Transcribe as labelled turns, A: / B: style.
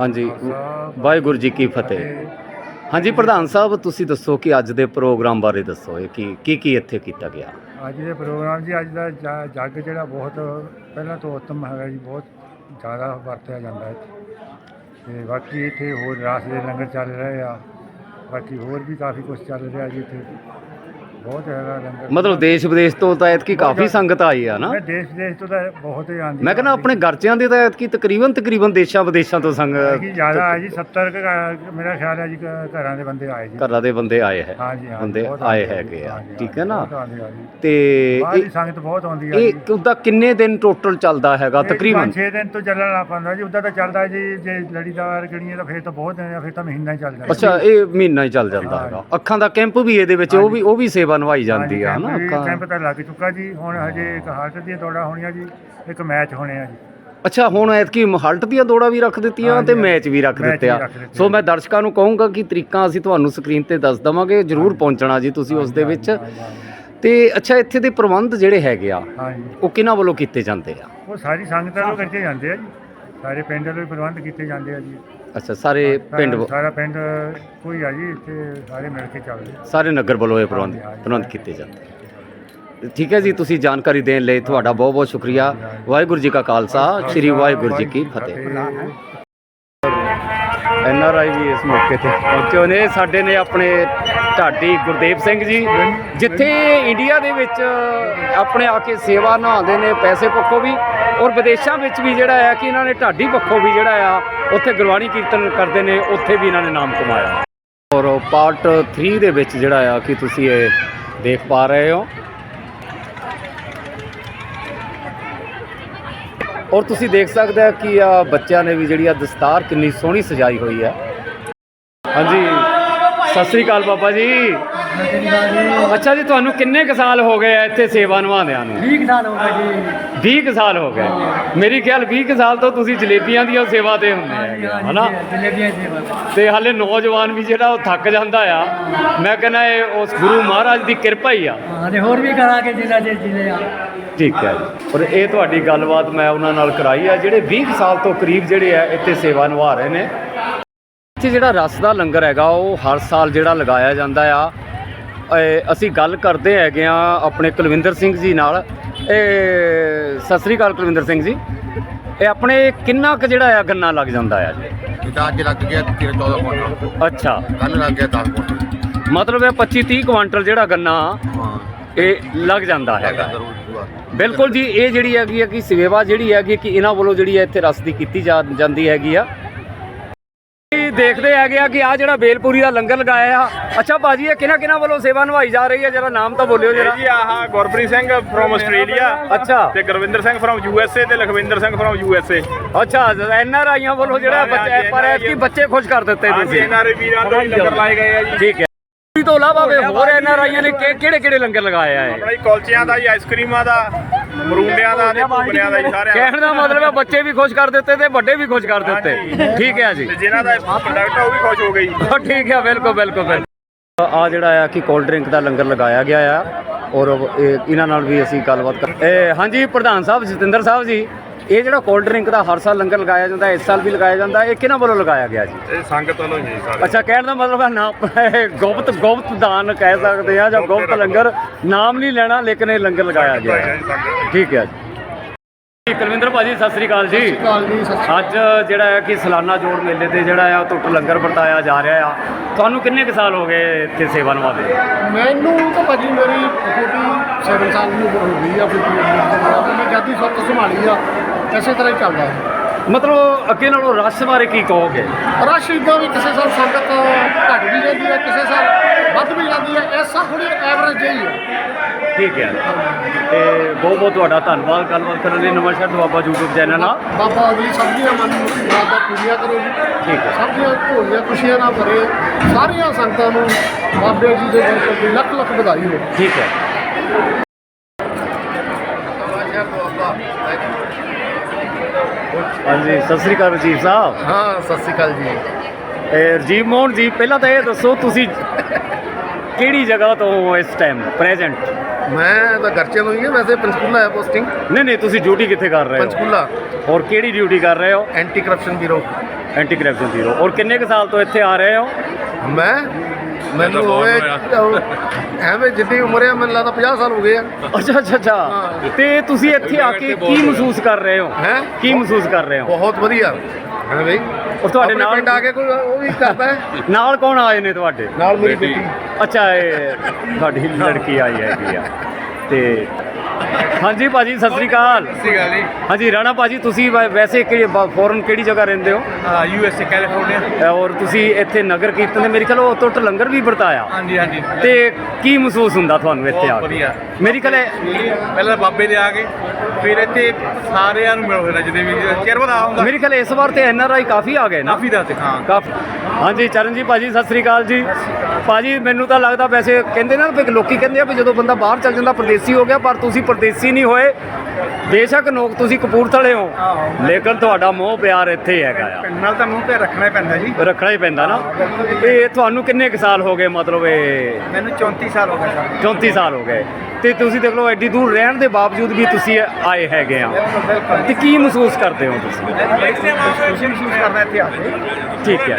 A: ਹਾਂਜੀ, ਵਾਹਿਗੁਰੂ ਜੀ ਕੀ ਫਤਿਹ। ਹਾਂਜੀ, ਪ੍ਰਧਾਨ ਸਾਹਿਬ, ਤੁਸੀਂ ਦੱਸੋ ਕਿ ਅੱਜ ਦੇ ਪ੍ਰੋਗਰਾਮ ਬਾਰੇ ਦੱਸੋ ਇਹ ਕੀ ਕੀ ਕੀ ਇੱਥੇ ਕੀਤਾ ਗਿਆ?
B: ਅੱਜ ਦੇ ਪ੍ਰੋਗਰਾਮ ਜੀ, ਅੱਜ ਦਾ ਜ- ਜੱਗ ਜਿਹੜਾ ਬਹੁਤ ਪਹਿਲਾਂ ਤੋਂ ਉੱਤਮ ਹੈਗਾ ਜੀ, ਬਹੁਤ ਜ਼ਿਆਦਾ ਵਰਤਿਆ ਜਾਂਦਾ ਹੈ ਤੇ ਬਾਕੀ ਇੱਥੇ ਹੋਰ ਰਾਸ ਦੇ ਲੰਗਰ ਚੱਲ ਰਹੇ ਆ, ਬਾਕੀ ਹੋਰ ਵੀ ਕਾਫੀ ਕੁਝ ਚੱਲ ਰਿਹਾ ਜੀ ਇੱਥੇ। ਬਹੁਤ ਹੈਗਾ ਲੰਗਰ
A: ਮਤਲਬ ਦੇਸ਼ ਵਿਦੇਸ਼ ਤੋਂ ਤਾਂ ਐਤਕੀ ਕਾਫੀ ਸੰਗਤ ਆਈ ਆ ਨਾ?
B: ਮੈਂ ਦੇਸ਼ ਦੇਸ਼ ਤੋਂ ਤਾਂ ਬਹੁਤ ਹੀ ਆਂਦੀ
A: ਮੈਂ ਕਹਿੰਦਾ ਆਪਣੇ ਗਰਚਿਆਂ ਦੇ ਤਾਂ ਐਤਕੀ ਤਕਰੀਬਨ ਤਕਰੀਬਨ ਦੇਸ਼ਾਂ ਵਿਦੇਸ਼ਾਂ ਤੋਂ ਸੰਗਤ
B: ਜ਼ਿਆਦਾ ਹੈ ਜੀ 70 ਕੁ ਘ- ਮੇਰਾ ਖਿਆਲ ਹੈ ਜੀ ਘ- ਘਰਾਂ ਦੇ ਬੰਦੇ ਆਏ ਜੀ।
A: ਘਰਾਂ ਦੇ ਬੰਦੇ ਆਏ ਹੈ।
B: ਹਾਂ
A: ਬੰਦੇ
B: ਬਹੁਤ
A: ਆਏ
B: ਆਉਂਦੇ
A: ਹੈਗੇ ਆ।
B: ਹਾਂਜੀ,
A: ਠੀਕ ਹੈ ਨਾ?
B: ਬਹੁਤ ਆਉਂਦੇ ਆ ਜੀ।
A: ਤੇ
B: ਬਾਹਰ ਦੀ
A: ਇਹ-
B: ਸੰਗਤ ਬਹੁਤ ਆਉਂਦੀ ਆ
A: ਇਹ
B: ਜੀ।
A: ਉਹਦਾ ਕਿੰਨੇ ਦਿਨ ਟੋਟਲ ਚੱਲਦਾ ਹੈਗਾ ਤਕਰੀਬਨ?
B: 6 ਦਿਨ ਤੋਂ ਚੱਲਣ ਲੱਗ ਪੈਂਦਾ ਜੀ ਉਦਾਂ ਤਾਂ ਚੱਲਦਾ ਜੀ ਜੇ ਲੜੀਦਾਰ ਗੜੀਆਂ ਤਾਂ ਫਿਰ ਤਾਂ ਬਹੁਤ ਦਿਨ ਆ ਫਿਰ ਤਾਂ ਮਹੀਨਾ ਹੀ ਚੱਲ ਜਾਂਦਾ
A: ਅੱਛਾ ਇਹ ਮਹੀਨਾ ਹੀ ਚੱਲ ਜਾਂਦਾ ਹੈਗਾ। ਅੱਖਾਂ ਦਾ ਕੈਂਪ ਵੀ ਇਹਦੇ ਵਿੱਚ ਉਹ ਵੀ ਉਹ ਵੀ ਸੇਵਾ ਨਿਭਾਈ ਜਾਂਦੀ ਆ ਨਾ ਅੱਖਾਂ
B: ਕੈਂਪ ਤਾਂ ਲੱਗ ਚੁੱਕਾ ਜੀ। ਹੁਣ ਹਜੇ ਇੱਕ ਹਾਲਟ ਦੀਆਂ ਦੌੜਾਂ ਹੋਣੀਆਂ ਜੀ ਇੱਕ ਮੈਚ ਹੋਣੇ ਆ ਜੀ।
A: ਅੱਛਾ ਹੁਣ ਐਤਕੀ ਹਲਟ ਦੀਆਂ ਦੌੜਾਂ ਵੀ ਰੱਖ ਦਿੱਤੀਆਂ ਤੇ ਮੈਚ ਵੀ ਰੱਖ ਦਿੱਤੇ ਆ। ਸੋ। ਮੈਂ ਦਰਸ਼ਕਾਂ ਨੂੰ ਕਹੂੰਗਾ ਕਿ ਤਰੀਕਾਂ ਅਸੀਂ ਤੁਹਾਨੂੰ ਸਕਰੀਨ ਤੇ ਦੱਸ ਦਵਾਂਗੇ ਜਰੂਰ ਪਹੁੰਚਣਾ ਜੀ ਤੁਸੀਂ ਉਸ ਦੇ ਵਿੱਚ। ਤੇ ਅੱਛਾ ਇੱਥੇ ਦੇ ਪ੍ਰਬੰਧ ਜਿਹੜੇ ਹੈਗੇ ਆ ਉਹ ਕਿਹਨਾਂ ਵੱਲੋਂ ਕੀਤੇ ਜਾਂਦੇ ਆ?
B: ਉਹ ਸਾਰੀ ਸੰਗਤਾਂ ਨੂੰ ਕਰਕੇ ਜਾਂਦੇ ਆ ਜੀ। ਸਾਰੇ ਪਿੰਡ ਹੀ ਪ੍ਰਬੰਧ ਕੀਤੇ ਜਾਂਦੇ ਆ ਜੀ
A: ਅੱਛਾ ਸਾਰੇ ਪਿੰਡ ਵ-
B: ਸਾਰਾ ਪਿੰਡ ਕੋਈ ਆ ਜੀ ਇੱਥੇ ਸਾਰੇ ਮਿਲ ਕੇ ਚੱਲਦੇ
A: ਸਾਰੇ ਨਗਰ ਵੱਲੋਂ ਇਹ ਪ੍ਰਬੰਧ। ਪ੍ਰਬੰਧ ਕੀਤੇ ਜਾਂਦੇ। ਠੀਕ ਹੈ ਜੀ ਤੁਸੀਂ ਜਾਣਕਾਰੀ ਦੇਣ ਲਈ ਤੁਹਾਡਾ ਬਹੁਤ ਬਹੁਤ ਸ਼ੁਕਰੀਆ ਵਾਹਿਗੁਰੂ ਜੀ ਕਾ ਖਾਲਸਾ ਸ੍ਰੀ ਵਾਹਿਗੁਰੂ ਜੀ ਕੀ ਫਤਿਹ ਐਨ ਆਰ ਆਈ ਵੀ ਇਸ ਮੌਕੇ ਤੇ ਪਹੁੰਚੇ ਹੋਏ ਨੇ। ਸਾਡੇ ਨੇ ਆਪਣੇ ਢਾਡੀ ਗੁਰਦੇਵ ਸਿੰਘ ਜੀ, ਜਿੱਥੇ ਇੰਡੀਆ ਦੇ ਵਿੱਚ ਆਪਣੇ ਆ ਕੇ ਸੇਵਾ ਨਿਭਾਉਂਦੇ ਨੇ, ਪੈਸੇ ਪੱਖੋਂ ਵੀ, ਔਰ ਵਿਦੇਸ਼ਾਂ ਵਿੱਚ ਵੀ ਜਿਹੜਾ ਆ ਕਿ ਇਹਨਾਂ ਨੇ ਢਾਡੀ ਪੱਖੋਂ ਵੀ ਜਿਹੜਾ ਆ, ਉੱਥੇ ਗੁਰਬਾਣੀ ਕੀਰਤਨ ਕਰਦੇ ਨੇ, ਉੱਥੇ ਵੀ ਇਹਨਾਂ ਨੇ ਨਾਮ ਕਮਾਇਆ। ਔਰ ਪਾਰਟ 3 ਦੇ ਵਿੱਚ ਜਿਹੜਾ ਆ ਕਿ ਤੁਸੀਂ ਇਹ ਦੇਖ ਪਾ ਰਹੇ ਹੋ। ਔਰ ਤੁਸੀਂ ਦੇਖ ਸਕਦੇ ਹੋ ਕਿ ਆ ਬੱਚਿਆਂ ਨੇ ਵੀ ਜਿਹੜੀ ਆ ਦਸਤਾਰ ਕਿੰਨੀ ਸੋਹਣੀ ਸਜਾਈ ਹੋਈ ਹੈ ਹਾਂਜੀ, ਸਤਿ ਸ੍ਰੀ ਅਕਾਲ ਬਾਬਾ ਜੀ। ਅੱਛਾ ਜੀ ਤੁਹਾਨੂੰ ਕਿੰਨੇ ਕੁ ਸਾਲ ਹੋ ਗਏ ਆ ਇੱਥੇ ਸੇਵਾ ਨਿਭਾਉਂਦਿਆਂ ਨੂੰ?
B: 20 ਸਾਲ ਹੋ ਗਏ ਜੀ।
A: 20 ਕੁ ਸਾਲ ਹੋ ਗਏ। ਮੇਰੀ ਖਿਆਲ 20 ਕੁ ਸਾਲ ਤੋਂ ਤੁਸੀਂ ਜਲੇਬੀਆਂ ਦੀਆਂ ਸੇਵਾ ਤੇ ਹੁੰਦੇ ਆ, ਹਨਾ?
B: ਜਲੇਬੀਆਂ ਦੀ ਸੇਵਾ
A: ਤੇ। ਹਾਲੇ ਨੌਜਵਾਨ ਵੀ ਜਿਹੜਾ ਉਹ ਥੱਕ ਜਾਂਦਾ ਆ। ਮੈਂ ਕਹਿੰਦਾ ਇਹ ਉਸ ਗੁਰੂ ਮਹਾਰਾਜ ਦੀ ਕਿਰਪਾ ਹੀ ਆ।
B: ਹਾਂ ਤੇ ਹੋਰ ਵੀ ਕਰਾਂਗੇ ਜਿੰਨਾ ਜੇ ਜਿਲੇ ਆ।
A: ਠੀਕ ਹੈ ਜੀ। ਔਰ ਇਹ ਤੁਹਾਡੀ ਗੱਲਬਾਤ ਮੈਂ ਉਹਨਾਂ ਨਾਲ ਕਰਾਈ ਆ ਜਿਹੜੇ 20 ਕੁ ਸਾਲ ਤੋਂ ਕਰੀਬ ਜਿਹੜੇ ਆ ਇੱਥੇ ਸੇਵਾ ਨਿਭਾ ਰਹੇ ਨੇ। ਇੱਥੇ ਜਿਹੜਾ ਰਸ ਦਾ ਲੰਗਰ ਹੈਗਾ ਉਹ ਹਰ ਸਾਲ ਜਿਹੜਾ ਲਗਾਇਆ ਜਾਂਦਾ ਆ। ਅਸੀਂ ਗੱਲ ਕਰਦੇ ਹੈਗੇ ਆ ਆਪਣੇ ਕੁਲਵਿੰਦਰ ਸਿੰਘ ਜੀ ਨਾਲ। ਇਹ ਸਤਿ ਸ੍ਰੀ ਅਕਾਲ ਕੁਲਵਿੰਦਰ ਸਿੰਘ ਜੀ। ਇਹ ਆਪਣੇ ਕਿੰਨਾ ਕੁ ਜਿਹੜਾ ਆ ਗੰਨਾ ਲੱਗ ਜਾਂਦਾ ਆ ਜੀ?
C: ਇਹਦਾ ਅੱਜ ਲੱਗ ਗਿਆ 13 14 ਕੁਇੰਟਲ।
A: ਅੱਛਾ।
C: ਕੱਲ ਲੱਗ ਗਿਆ 10 ਕੁਇੰਟਲ।
A: ਮਤਲਬ ਇਹ 25 30 ਕੁਆਂਟਲ ਜਿਹੜਾ ਗੰਨਾ ਇਹ ਲੱਗ ਜਾਂਦਾ ਹੈਗਾ। ਬਿਲਕੁਲ ਜੀ ਇਹ ਜਿਹੜੀ ਹੈਗੀ ਹੈ ਕਿ ਸੇਵਾ ਜਿਹੜੀ ਹੈਗੀ ਕਿ ਇਹਨਾਂ ਵੱਲੋਂ ਜਿਹੜੀ ਹੈ ਇੱਥੇ ਰਸ ਦੀ ਕੀਤੀ ਜਾਂਦੀ ਹੈਗੀ ਆ। ਇਹ ਦੇਖਦੇ ਹੈਗੇ ਆ ਕਿ ਆ ਜਿਹੜਾ ਬੇਲਪੂਰੀ ਦਾ ਲੰਗਰ ਲਗਾਇਆ ਆ। ਅੱਛਾ ਬਾਜੀ ਇਹ ਕਿਹਨਾਂ ਕਿਹਨਾਂ ਵੱਲੋਂ ਸੇਵਾ ਨਿਭਾਈ ਜਾ ਰਹੀ ਹੈ? ਜਰਾ ਨਾਮ ਤਾਂ ਬੋਲਿਓ ਜਰਾ।
D: ਜੀ ਆਹ ਗੁਰਪ੍ਰੀਤ ਸਿੰਘ ਫਰੋਮ ਆਸਟ੍ਰੇਲੀਆ
A: ਅੱਛਾ।
D: ਤੇ Gurwinder Singh from U S A ਤੇ Lakhwinder Singh from U S A
A: ਅੱਛਾ ਐਨ ਆਰ ਆਈਆਂ ਵੱਲੋਂ ਜਿਹੜਾ ਬੱਚੇ ਪਰ ਐਤਕੀ ਬੱਚੇ ਖੁਸ਼ ਕਰ ਦਿੱਤੇ ਤੁਸੀਂ।
D: ਇਹਨਾਂ ਦੇ ਵੀਰਾਂ ਤੋਂ ਹੀ ਲੰਗਰ ਲਾਏ ਗਏ ਆ ਜੀ।
A: ਠੀਕ ਹੈ। ਤੋਂ ਇਲਾਵਾ ਹੋਰ ਐਨ ਆਰ ਆਈਆਂ ਨੇ ਕਿਹੜੇ ਕਿਹੜੇ ਲੰਗਰ ਲਗਾਏ ਆ ਇਹ?
D: ਆਪਣਾ ਜੀ ਕੁਲਚਿਆਂ ਦਾ ਜੀ ਆਈਸਕ੍ਰੀਮਾਂ ਦਾ। ਮਰੂੰਡਿਆਂ ਦਾ ਤੇ ਭੁਗਣਿਆਂ ਦਾ ਜੀ ਸਾਰਿਆਂ
A: ਕਹਿਣ ਦਾ ਮਤਲਬ ਹੈ ਬੱਚੇ ਵੀ ਖੁਸ਼ ਕਰ ਦਿੱਤੇ ਤੇ ਵੱਡੇ ਵੀ ਖੁਸ਼ ਕਰ ਦਿੱਤੇ। ਠੀਕ ਹੈ ਜੀ।
D: ਤੇ ਜਿਨ੍ਹਾਂ ਦਾ ਪ੍ਰੋਡਕਟ ਆ ਉਹ ਵੀ ਖੁਸ਼ ਹੋ ਗਏ ਜੀ।
A: ਹਾਂ, ਠੀਕ ਹੈ ਬਿਲਕੁਲ ਬਿਲਕੁਲ ਬਿਲਕੁਲ। ਆ ਜਿਹੜਾ ਆ ਕਿ ਕੋਲਡ ਡਰਿੰਕ ਦਾ ਲੰਗਰ ਲਗਾਇਆ ਗਿਆ ਆ ਔਰ ਇਹ- ਇਹਨਾਂ ਨਾਲ ਵੀ ਅਸੀਂ ਗੱਲਬਾਤ ਕਰ ਇਹ ਹਾਂਜੀ ਪ੍ਰਧਾਨ ਸਾਹਿਬ ਜਤਿੰਦਰ ਸਾਹਿਬ ਜੀ। ਇਹ ਜਿਹੜਾ ਕੋਲਡ ਡਰਿੰਕ ਦਾ ਹਰ ਸਾਲ ਲੰਗਰ ਲਗਾਇਆ ਜਾਂਦਾ ਇਸ ਸਾਲ ਵੀ ਲਗਾਇਆ ਜਾਂਦਾ ਇਹ ਕਿਹਨਾਂ ਵੱਲੋਂ ਲਗਾਇਆ ਗਿਆ ਜੀ?
D: ਇਹ ਸੰਗਤ ਵੱਲੋਂ ਹੀ ਜੀ ਸਾਰੇ।
A: ਅੱਛਾ ਕਹਿਣ ਦਾ ਮਤਲਬ ਹੈ ਨਾ ਇਹ ਗੁਪਤ ਗੁਪਤ ਦਾਨ ਕਹਿ ਸਕਦੇ ਆ ਜਾਂ ਗੁਪਤ ਲੰਗਰ ਨਾਮ ਨਹੀਂ ਲੈਣਾ ਲੇਕਿਨ ਇਹ ਲੰਗਰ ਲਗਾਇਆ ਗਿਆ ਹੈ। ਠੀਕ ਹੈ ਜੀ। ਕੁਲਵਿੰਦਰ ਭਾਜੀ ਸਤਿ ਸ੍ਰੀ ਅਕਾਲ ਜੀ। ਅੱਜ ਜਿਹੜਾ ਹੈ ਕਿ ਸਾਲਾਨਾ ਜੋੜ ਮੇਲੇ ਤੇ ਜਿਹੜਾ ਆ ਟੁੱਟ ਲੰਗਰ ਵਰਤਾਇਆ ਜਾ ਰਿਹਾ ਆ। ਤੁਹਾਨੂੰ ਕਿੰਨੇ ਕੁ ਸਾਲ ਹੋ ਗਏ ਇੱਥੇ ਸੇਵਾ ਨਿਭਾਉਂਦੇ
E: ਮੈਨੂੰ ਤਾਂ ਭਾਜੀ ਮੇਰੀ ਛੋਟੀ 7 ਸਾਲ ਦੀ ਉਮਰ ਹੋ ਗਈ ਆ ਫਿਰ ਮੈਂ ਜਾਦੀ ਸੱਤ ਸੰਭਾਲੀ ਆ ਇਸੇ ਤਰ੍ਹਾਂ ਹੀ ਚੱਲਦਾ ਹੈ
A: ਮਤਲਬ ਅੱਗੇ ਨਾਲੋਂ ਰਸ਼ ਬਾਰੇ ਕੀ ਕਹੋਗੇ?
E: ਰਸ਼ ਇਦਾਂ ਵੀ ਕਿਸੇ ਸਾਲ ਸੰਗਤ ਘਟ ਵੀ ਜਾਂਦੀ ਹੈ ਕਿਸੇ ਸਾਲ ਵੱਧ ਵੀ ਜਾਂਦੀ ਹੈ ਐਸਾ ਥੋੜੀ ਜਿਹੀ ਹੈ।
A: ਠੀਕ ਹੈ। ਤੇ ਬਹੁਤ ਬਹੁਤ ਤੁਹਾਡਾ ਧੰਨਵਾਦ। ਗੱਲਬਾਤ ਕਰਨ ਲਈ ਨਵਾਂ ਸ਼ਹਿਰ ਦੁਆਬਾ YouTube ਚੈਨਲ ਨਾਲ।
E: ਬਾਬਾ ਅਗਲੀ ਸਭ ਦੀਆਂ ਮਨ ਮੁਰਾਦਾਂ ਪੂਰੀਆਂ ਕਰੋ ਜੀ।
A: ਠੀਕ ਹੈ।
E: ਸਭ ਦੀਆਂ ਢੋਲੀਆਂ ਖੁਸ਼ੀਆਂ ਨਾਲ ਭਰੇ। ਸਾਰੀਆਂ ਸੰਗਤਾਂ ਨੂੰ ਬਾਬੇ ਜੀ ਦੇ ਗੁਰਪੁਰਬ ਦੀ ਲੱਖ ਲੱਖ ਵਧਾਈ ਹੋਵੇ।
A: ਠੀਕ ਹੈ। ਹਾਂਜੀ ਸਤਿ ਸ੍ਰੀ ਅਕਾਲ ਰਜੀਵ ਸਾਹਿਬ।
E: ਹਾਂ ਸਤਿ ਸ਼੍ਰੀ ਅਕਾਲ ਜੀ।
A: ਇਹ ਰਜੀਵ ਮੋਹਨ ਜੀ ਪਹਿਲਾਂ ਤਾਂ ਇਹ ਦੱਸੋ ਤੁਸੀਂ ਕਿਹੜੀ ਜਗ੍ਹਾ ਤੋਂ ਹੋ ਇਸ ਟਾਈਮ ਪ੍ਰੈਜ਼ੈਂਟ
C: ਮੈਂ ਤਾਂ ਗਰਚੇ ਤੋਂ ਹੀ ਹਾਂ ਵੈਸੇ ਪੰਚਕੂਲਾ ਹੈ ਪੋਸਟਿੰਗ
A: ਨਹੀਂ ਨਹੀਂ ਤੁਸੀਂ ਡਿਊਟੀ ਕਿੱਥੇ ਕਰ ਰਹੇ ਹੋ?
C: ਪੰਚਕੂਲਾ।
A: ਔਰ ਕਿਹੜੀ ਡਿਊਟੀ ਕਰ ਰਹੇ ਹੋ?
C: Anti corruption bureau
A: anti corruption zero ਔਰ ਕਿੰਨੇ ਕੁ ਸਾਲ ਤੋਂ ਇੱਥੇ ਆ ਰਹੇ ਹੋ?
C: ਮੈਂ? ਮੈਨੂੰ ਹੋਏ ਐਵੇਂ ਜਿੰਨੀ ਉਮਰ ਹੈ ਮੈਨੂੰ ਲੱਗਦਾ 50 ਸਾਲ ਹੋ ਗਏ ਆ।
A: ਅੱਛਾ ਅੱਛਾ ਅੱਛਾ। ਤੇ ਤੁਸੀਂ ਇੱਥੇ ਆ ਕੇ ਕੀ ਮਹਿਸੂਸ ਕਰ ਰਹੇ ਹੋ?
C: ਹੈਂ?
A: ਕੀ ਮਹਿਸੂਸ ਕਰ ਰਹੇ ਹੋ?
C: ਬਹੁਤ ਵਧੀਆ। ਹੈ ਬਈ?
A: ਔਰ ਤੁਹਾਡੇ ਨਾਲ
C: ਪਿੰਡ ਆ ਕੇ ਕੋਈ ਉਹ ਵੀ ਕਰਦਾ ਹੈ?
A: ਨਾਲ ਕੌਣ ਆਏ ਨੇ ਤੁਹਾਡੇ?
C: ਨਾਲ ਮੇਰੀ ਬੇਟੀ।
A: ਅੱਛਾ ਇਹ ਤੁਹਾਡੀ ਲੜਕੀ ਆਈ ਹੈਗੀ ਆ। ਤੇ ਹਾਂਜੀ ਭਾਜੀ ਸਤਿ ਸ੍ਰੀ ਅਕਾਲ।
F: ਸਹੀ ਗੱਲ ਜੀ।
A: ਹਾਂਜੀ ਰਾਣਾ ਭਾਜੀ ਤੁਸੀਂ ਵੈ- ਵੈਸੇ ਕਿਹੜੀ ਫੋਰਨ ਕਿਹੜੀ ਜਗ੍ਹਾ ਰਹਿੰਦੇ ਹੋ?
F: ਯੂ ਐਸ ਏ ਕੈਲੀਫੋਰਨੀਆ
A: ਔਰ ਤੁਸੀਂ ਇੱਥੇ ਨਗਰ ਕੀਰਤਨ ਦੇ ਮੇਰੇ ਖਿਆਲ ਉਹ ਤੋਂ ਲੰਗਰ ਵੀ ਵਰਤਾਇਆ।
F: ਹਾਂਜੀ ਹਾਂਜੀ।
A: ਤੇ ਕੀ ਮਹਿਸੂਸ ਹੁੰਦਾ ਤੁਹਾਨੂੰ ਇੱਥੇ ਆ
F: ਬਹੁਤ
A: ਕੇ?
F: ਵਧੀਆ।
A: ਮੇਰੀ ਖਿਆਲ
F: ਪਹਿਲਾਂ ਬਾਬੇ ਦੇ ਆ ਕੇ ਫਿਰ ਇੱਥੇ ਸਾਰਿਆਂ ਨੂੰ ਮਿਲੋ ਫਿਰ ਜਿਹਦੇ ਵੀ। ਚਿਰ ਵਧਾ ਹੁੰਦਾ।
A: ਮੇਰੀ ਖਿਆਲ ਇਸ ਵਾਰ ਤੇ ਐਨ ਆਰ ਆਈ ਕਾਫੀ ਆ ਗਏ ਨਾ।
F: ਕਾਫੀ ਦਾ ਤੇ ਹਾਂ।
A: ਕਾਫੀ ਹਾਂਜੀ ਚਰਨਜੀਤ ਭਾਜੀ ਸਤਿ ਸ੍ਰੀ ਅਕਾਲ ਜੀ। ਭਾਜੀ ਮੈਨੂੰ ਤਾਂ ਲੱਗਦਾ ਵੈਸੇ ਕਹਿੰਦੇ ਨਾ ਵੀ ਲੋਕੀ ਕਹਿੰਦੇ ਆ ਵੀ ਜਦੋਂ ਬੰਦਾ ਬਾਹਰ ਚੱਲ ਜਾਂਦਾ ਪਰਦੇਸੀ ਹੋ ਗਿਆ ਪਰ ਤੁਸੀਂ ਪਰਦੇਸੀ ਨਹੀਂ ਹੋਏ। ਬੇਸ਼ੱਕ ਨੋਕ ਤੁਸੀਂ ਕਪੂਰਥਲੇ ਹੋ। ਲੇਕਿਨ ਤੁਹਾਡਾ ਮੋਹ ਪਿਆਰ ਇੱਥੇ ਹੈਗਾ ਆ।
F: ਨਾਲ ਤਾਂ ਮੂੰਹ ਤੇ ਰੱਖਣਾ ਹੀ ਪੈਂਦਾ ਜੀ।
A: ਰੱਖਣਾ ਹੀ ਪੈਂਦਾ ਨਾ। ਇਹ ਤੁਹਾਨੂੰ ਕਿੰਨੇ ਕੁ ਸਾਲ ਹੋ ਗਏ ਮਤਲਬ ਇਹ?
F: ਮੈਨੂੰ 34 ਸਾਲ ਹੋ ਗਏ ਸਰ।
A: 34 ਸਾਲ ਹੋ ਗਏ। ਤੇ ਤੁਸੀਂ ਦੇਖ ਲਓ ਐਡੀ ਦੂਰ ਰਹਿਣ ਦੇ ਬਾਵਜੂਦ ਵੀ ਤੁਸੀਂ ਆਏ ਹੈਗੇ ਆ। ਤੇ ਕੀ ਮਹਿਸੂਸ ਕਰਦੇ ਹੋ ਤੁਸੀਂ?
F: ਖੁਸ਼ੀ ਮਹਿਸੂਸ ਕਰਦਾ ਇੱਥੇ ਆ ਕੇ।
A: ਠੀਕ ਹੈ।